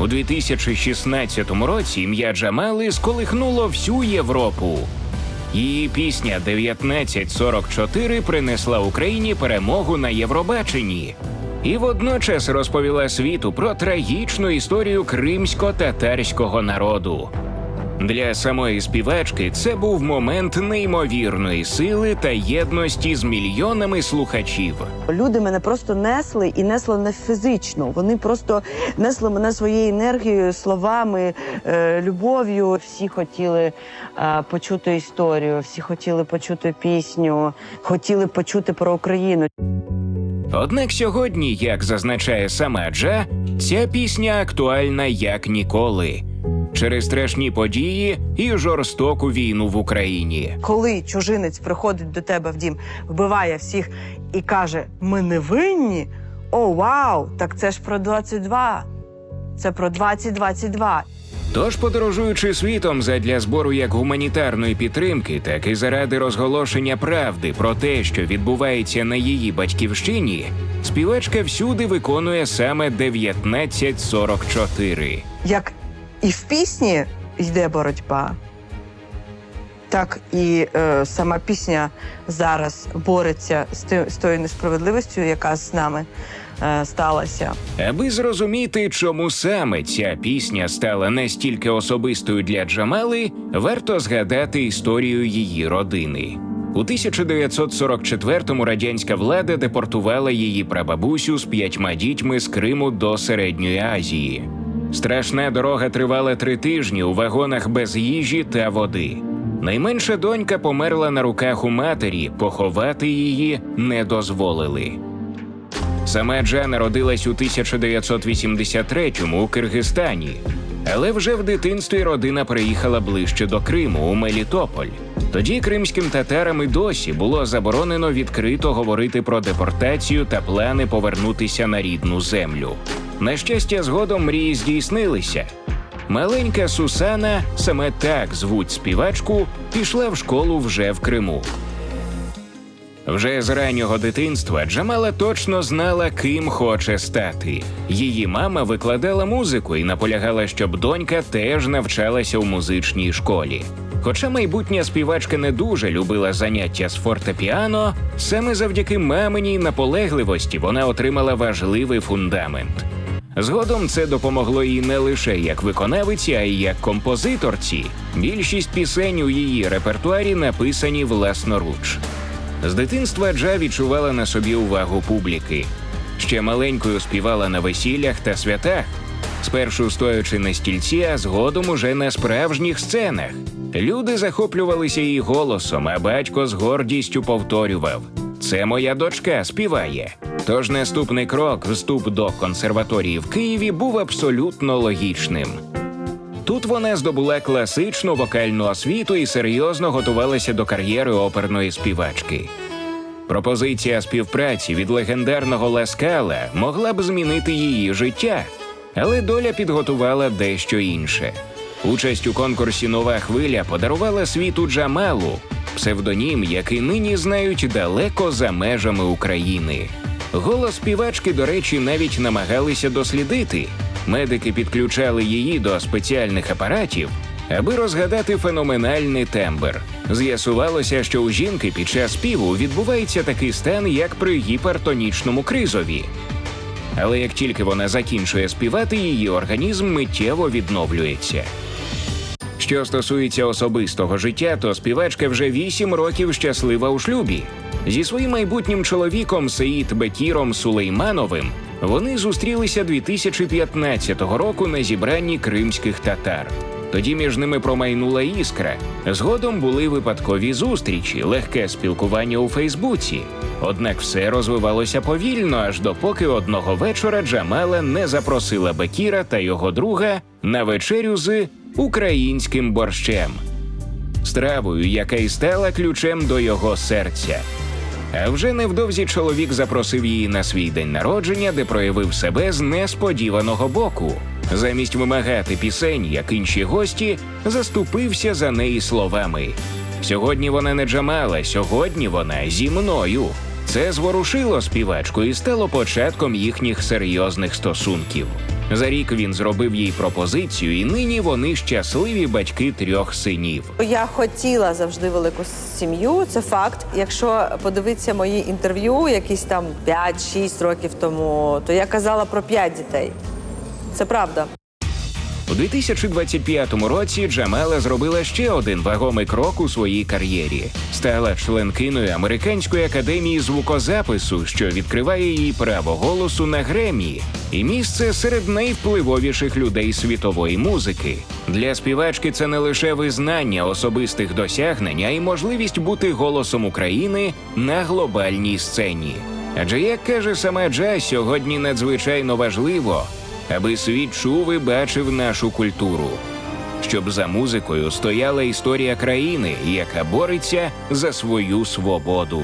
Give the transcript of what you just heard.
У 2016 році ім'я Джамали сколихнуло всю Європу. Її пісня 1944 принесла Україні перемогу на Євробаченні і водночас розповіла світу про трагічну історію кримсько-татарського народу. Для самої співачки це був момент неймовірної сили та єдності з мільйонами слухачів. Люди мене просто несли і несли не фізично. Вони просто несли мене своєю енергією, словами, е, любов'ю. Всі хотіли е, почути історію, всі хотіли почути пісню, хотіли почути про Україну. Однак сьогодні, як зазначає сама Джа, ця пісня актуальна як ніколи через страшні події і жорстоку війну в Україні. Коли чужинець приходить до тебе в дім, вбиває всіх і каже: Ми не винні. О, вау! Так це ж про 22. Це про 2022. Тож, подорожуючи світом задля збору як гуманітарної підтримки, так і заради розголошення правди про те, що відбувається на її батьківщині, співачка всюди виконує саме 1944. Як і в пісні йде боротьба, так і е, сама пісня зараз бореться з, ти, з тою несправедливістю, яка з нами е, сталася. Аби зрозуміти, чому саме ця пісня стала настільки особистою для Джамали, варто згадати історію її родини. У 1944-му радянська влада депортувала її прабабусю з п'ятьма дітьми з Криму до Середньої Азії. Страшна дорога тривала три тижні у вагонах без їжі та води. Найменша донька померла на руках у матері, поховати її не дозволили. Сама Джа народилась у 1983-му у Киргизстані, але вже в дитинстві родина приїхала ближче до Криму у Мелітополь. Тоді кримським татарам і досі було заборонено відкрито говорити про депортацію та плани повернутися на рідну землю. На щастя, згодом мрії здійснилися. Маленька Сусана, саме так звуть співачку, пішла в школу вже в Криму. Вже з раннього дитинства Джамала точно знала, ким хоче стати. Її мама викладала музику і наполягала, щоб донька теж навчалася у музичній школі. Хоча майбутня співачка не дуже любила заняття з фортепіано, саме завдяки маминій наполегливості вона отримала важливий фундамент. Згодом це допомогло їй не лише як виконавиці, а й як композиторці. Більшість пісень у її репертуарі написані власноруч. З дитинства Джа відчувала на собі увагу публіки. Ще маленькою співала на весіллях та святах, спершу стоячи на стільці, а згодом уже на справжніх сценах. Люди захоплювалися її голосом, а батько з гордістю повторював: Це моя дочка співає. Тож наступний крок, вступ до консерваторії в Києві, був абсолютно логічним. Тут вона здобула класичну вокальну освіту і серйозно готувалася до кар'єри оперної співачки. Пропозиція співпраці від легендарного Ласкала могла б змінити її життя, але доля підготувала дещо інше. Участь у конкурсі Нова хвиля подарувала світу Джамалу, псевдонім, який нині знають далеко за межами України. Голос співачки, до речі, навіть намагалися дослідити. Медики підключали її до спеціальних апаратів, аби розгадати феноменальний тембр. З'ясувалося, що у жінки під час співу відбувається такий стан, як при гіпертонічному кризові. Але як тільки вона закінчує співати, її організм миттєво відновлюється. Що стосується особистого життя, то співачка вже вісім років щаслива у шлюбі. Зі своїм майбутнім чоловіком Сеїд Бекіром Сулеймановим вони зустрілися 2015 року на зібранні кримських татар. Тоді між ними промайнула іскра. Згодом були випадкові зустрічі, легке спілкування у Фейсбуці. Однак все розвивалося повільно, аж допоки одного вечора Джамала не запросила Бекіра та його друга на вечерю з українським борщем, стравою, яка й стала ключем до його серця. А вже невдовзі чоловік запросив її на свій день народження, де проявив себе з несподіваного боку. Замість вимагати пісень, як інші гості, заступився за неї словами: Сьогодні вона не Джамала, сьогодні вона зі мною. Це зворушило співачку і стало початком їхніх серйозних стосунків. За рік він зробив їй пропозицію, і нині вони щасливі батьки трьох синів. Я хотіла завжди велику сім'ю, це факт. Якщо подивитися мої інтерв'ю, якісь там 5-6 років тому, то я казала про 5 дітей. Це правда. У 2025 році Джамала зробила ще один вагомий крок у своїй кар'єрі. Стала членкиною Американської академії звукозапису, що відкриває їй право голосу на Гремі, і місце серед найвпливовіших людей світової музики. Для співачки це не лише визнання особистих досягнень, а й можливість бути голосом України на глобальній сцені. Адже як каже сама Джа, сьогодні надзвичайно важливо аби світ чув і бачив нашу культуру, щоб за музикою стояла історія країни, яка бореться за свою свободу.